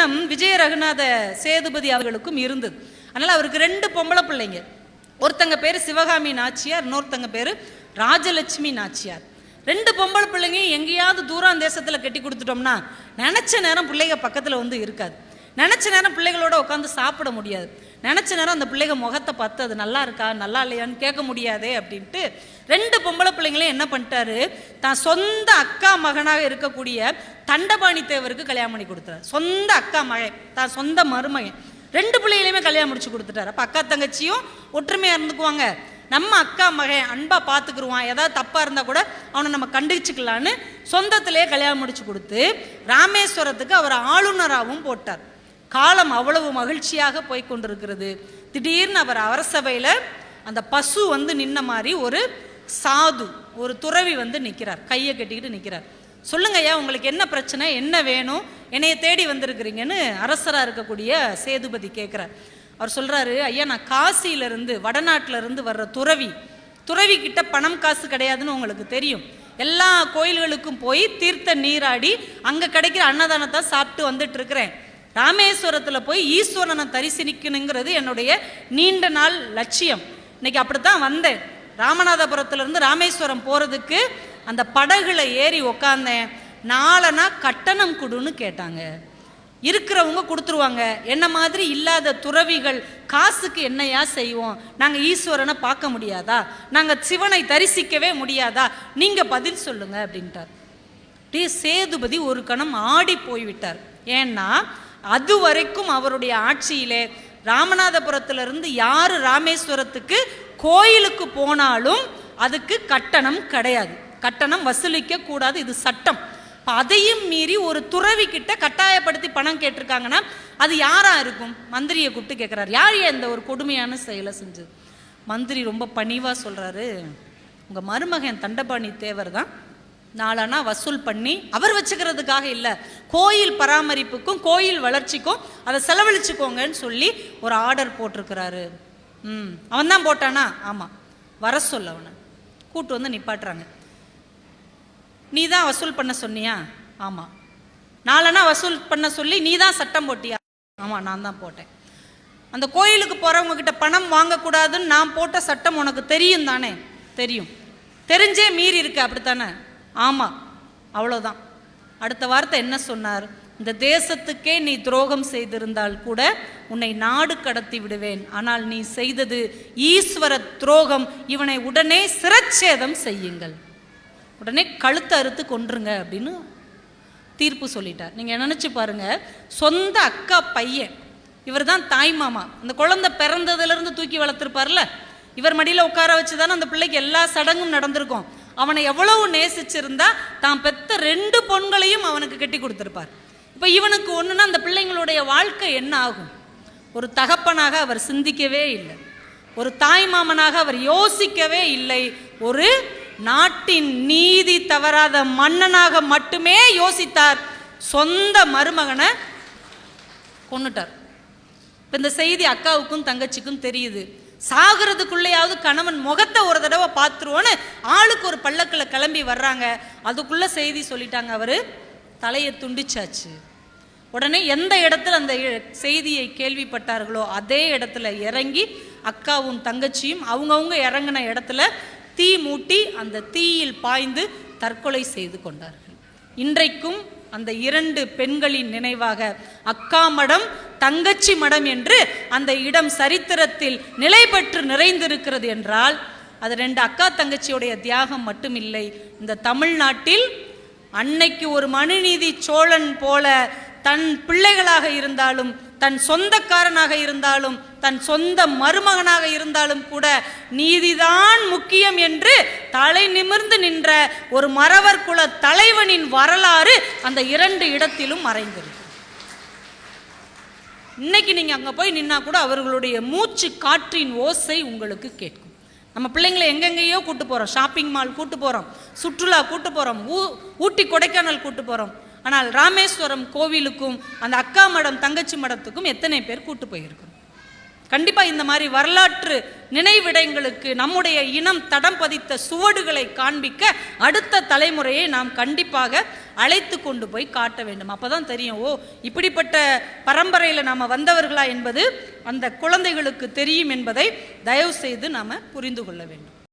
எண்ணம் விஜய ரகுநாத சேதுபதி அவர்களுக்கும் இருந்தது. அதனால் அவருக்கு ரெண்டு பொம்பளை பிள்ளைங்க. ஒருத்தங்க பேர் சிவகாமி நாச்சியார் இன்னொருத்தங்க பேர் ராஜலட்சுமி நாச்சியார். ரெண்டு பொம்பளை பிள்ளைங்க எங்கேயாவது தூரம் தேசத்தில் கட்டி கொடுத்துட்டோம்னா நினச்ச நேரம் பிள்ளைங்க பக்கத்தில் வந்து இருக்காது. நினச்ச நேரம் பிள்ளைகளோட உட்காந்து சாப்பிட முடியாது. நினச்ச நேரம் அந்த பிள்ளைங்க முகத்தை பார்த்து அது நல்லா இருக்கா நல்லா இல்லையான்னு கேட்க முடியாதே அப்படின்ட்டு ரெண்டு பொம்பளை பிள்ளைங்களையும் என்ன பண்ணிட்டாரு? தான் சொந்த அக்கா மகனாக இருக்கக்கூடிய தண்டபாணி தேவருக்கு கல்யாணம் பண்ணி கொடுத்தாரு சொந்த அக்கா மகன் தான் சொந்த மருமகன். ரெண்டு பிள்ளைகளையுமே கல்யாணம் முடிச்சு கொடுத்துட்டாரு. அப்போ அக்கா தங்கச்சியும் ஒற்றுமையாக இருந்துக்குவாங்க. நம்ம அக்கா மகன் அன்பாக பார்த்துக்குருவான் ஏதாவது தப்பாக இருந்தால் கூட அவனை நம்ம கண்டுச்சிக்கலான்னு சொந்தத்திலே கல்யாணம் முடிச்சு கொடுத்து ராமேஸ்வரத்துக்கு அவர் ஆளுநராகவும் போட்டார். காலம் அவ்வளவு மகிழ்ச்சியாக போய் கொண்டிருக்கிறது. திடீர்னு அவர் அரசபையில் அந்த பசு வந்து நின்ன மாதிரி ஒரு சாது ஒரு துறவி வந்து நிற்கிறார் கையை கட்டிக்கிட்டு நிற்கிறார் சொல்லுங்க ஐயா உங்களுக்கு என்ன பிரச்சனை என்ன வேணும் என்னைய தேடி வந்திருக்கிறீங்கன்னு அரசராக இருக்கக்கூடிய சேதுபதி கேட்குறார் அவர் சொல்கிறாரு ஐயா நான் காசியிலேருந்து வடநாட்டிலேருந்து வர்ற துறவி துறவி கிட்ட பணம் காசு கிடையாதுன்னு உங்களுக்கு தெரியும். எல்லா கோயில்களுக்கும் போய் தீர்த்த நீராடி அங்கே கிடைக்கிற அன்னதானத்தை சாப்பிட்டு வந்துட்டு இருக்கிறேன். ராமேஸ்வரத்தில் போய் ஈஸ்வரனை தரிசனிக்கணுங்கிறது என்னுடைய நீண்ட நாள் லட்சியம். இன்னைக்கு அப்படித்தான் வந்தேன். ராமநாதபுரத்துலேருந்து ராமேஸ்வரம் போகிறதுக்கு அந்த படகுல ஏறி உக்காந்தேன். நாலனா கட்டணம் கொடுன்னு கேட்டாங்க. இருக்கிறவங்க கொடுத்துருவாங்க. என்ன மாதிரி இல்லாத துறவிகள் காசுக்கு என்னையா செய்வோம்? நாங்கள் ஈஸ்வரனை பார்க்க முடியாதா? நாங்கள் சிவனை தரிசிக்கவே முடியாதா? நீங்கள் பதில் சொல்லுங்க அப்படின்ட்டார். அப்படியே சேதுபதி ஒரு கணம் ஆடி போய்விட்டார். ஏன்னா அது வரைக்கும் அவருடைய ஆட்சியிலே ராமநாதபுரத்திலிருந்து யார் ராமேஸ்வரத்துக்கு கோயிலுக்கு போனாலும் அதுக்கு கட்டணம் கிடையாது. கட்டணம் வசூலிக்க கூடாது இது சட்டம். அதையும் மீறி ஒரு துறவி கிட்ட கட்டாயப்படுத்தி பணம் கேட்டிருக்காங்கன்னா அது யாரா இருக்கும்? மந்திரியை கூப்பிட்டு கேட்குறாரு யார் இந்த ஒரு கொடுமையான செயலை செஞ்சது? மந்திரி ரொம்ப பணிவாக சொல்கிறாரு உங்கள் மருமகன் தண்டபாணி தேவர் தான் நாளானா வசூல் பண்ணி அவர் வச்சுக்கிறதுக்காக இல்லை. கோயில் பராமரிப்புக்கும் கோயில் வளர்ச்சிக்கும் அதை செலவழிச்சுக்கோங்கன்னு சொல்லி ஒரு ஆர்டர் போட்டிருக்கிறாரு. ம் அவன் தான் போட்டானா? ஆமாம் வர சொல்ல அவனை. கூட்டு வந்து நிப்பாட்டுறாங்க. நீ தான் வசூல் பண்ண சொன்னியா? ஆமாம் நாளனா வசூல் பண்ண சொல்லி நீ தான் சட்டம் போட்டியா? ஆமாம் நான் தான் போட்டேன். அந்த கோயிலுக்கு போகிறவங்க கிட்ட பணம் வாங்கக்கூடாதுன்னு நான் போட்ட சட்டம் உனக்கு தெரியும் தானே? தெரியும். தெரிஞ்சே மீறி இருக்கு அப்படித்தானே? ஆமாம் அவ்வளோதான் அடுத்த வார்த்தை என்ன சொன்னார்? இந்த தேசத்துக்கே நீ துரோகம் செய்திருந்தால் கூட உன்னை நாடு கடத்தி விடுவேன். ஆனால் நீ செய்தது ஈஸ்வர துரோகம். இவனை உடனே சிரச்சேதம் செய்யுங்கள். உடனே கழுத்தை அறுத்து கொன்றுங்க அப்படின்னு தீர்ப்பு சொல்லிட்டார். நீங்கள் நினச்சி பாருங்கள் சொந்த அக்கா பையன் இவர் தான் தாய் மாமா. அந்த குழந்தை பிறந்ததுலேருந்து தூக்கி வளர்த்துருப்பார்ல இவர் மடியில் உட்கார வச்சு தானே அந்த பிள்ளைக்கு எல்லா சடங்கும் நடந்திருக்கும். அவனை எவ்வளவு நேசிச்சிருந்தா தான் பெத்த ரெண்டு பொண்களையும் அவனுக்கு கட்டி கொடுத்துருப்பார். இப்போ இவனுக்கு ஒன்றுனா அந்த பிள்ளைங்களுடைய வாழ்க்கை என்ன ஆகும்? ஒரு தகப்பனாக அவர் சிந்திக்கவே இல்லை. ஒரு தாய் மாமனாக அவர் யோசிக்கவே இல்லை. ஒரு நாட்டின் நீதி தவறாத மன்னனாக மட்டுமே யோசித்தார். சொந்த மருமகனை கொண்டுட்டார் இப்போ இந்த செய்தி அக்காவுக்கும் தங்கச்சிக்கும் தெரியுது. சாகிறதுக்குள்ளேயாவது கணவன் முகத்தை ஒரு தடவை பார்த்துருவோன்னு ஆளுக்கு ஒரு பல்லக்கில் கிளம்பி வர்றாங்க. அதுக்குள்ள செய்தி சொல்லிட்டாங்க அவர். தலையை துண்டிச்சாச்சு. உடனே எந்த இடத்துல அந்த செய்தியை கேள்விப்பட்டார்களோ அதே இடத்துல இறங்கி அக்காவும் தங்கச்சியும் அவங்கவுங்க இறங்கின இடத்துல தீ மூட்டி அந்த தீயில் பாய்ந்து தற்கொலை செய்து கொண்டார்கள். இன்றைக்கும் அந்த இரண்டு பெண்களின் நினைவாக அக்கா மடம் தங்கச்சி மடம் என்று அந்த இடம் சரித்திரத்தில் நிலை பெற்று நிறைந்திருக்கிறது என்றால் அது ரெண்டு அக்கா தங்கச்சியுடைய தியாகம் மட்டுமில்லை. இந்த தமிழ்நாட்டில் அன்னைக்கு ஒரு மனுநீதி சோழன் போல தன் பிள்ளைகளாக இருந்தாலும் தன் சொந்தக்காரனாக இருந்தாலும் தன் சொந்த மருமகனாக இருந்தாலும் கூட நீதிதான் முக்கியம் என்று தலை நிமிர்ந்து நின்ற ஒரு மறவர் குல தலைவனின் வரலாறு அந்த இரண்டு இடத்திலும் மறைந்திருக்கும் இன்னைக்கு நீங்கள் அங்கே போய் நின்னா கூட அவர்களுடைய மூச்சு காற்றின் ஓசை உங்களுக்கு கேட்கும். நம்ம பிள்ளைங்களை எங்கெங்கேயோ கூட்டு போகிறோம் ஷாப்பிங் மால் கூட்டு போகிறோம் சுற்றுலா கூட்டு போகிறோம் ஊ ஊட்டி கொடைக்கானல் கூட்டு போகிறோம் ஆனால் ராமேஸ்வரம் கோவிலுக்கும் அந்த அக்கா மடம் தங்கச்சி மடத்துக்கும் எத்தனை பேர் கூட்டு போயிருக்கிறோம்? கண்டிப்பாக இந்த மாதிரி வரலாற்று நினைவிடங்களுக்கு நம்முடைய இனம் தடம் பதித்த சுவடுகளை காண்பிக்க அடுத்த தலைமுறையை நாம் கண்டிப்பாக அழைத்து கொண்டு போய் காட்ட வேண்டும். அப்போ தான் தெரியும் ஓ இப்படிப்பட்ட பரம்பரையில் நாம் வந்தவர்களா என்பது அந்த குழந்தைகளுக்கு தெரியும் என்பதை தயவு செய்து நாம் புரிந்து கொள்ள வேண்டும்.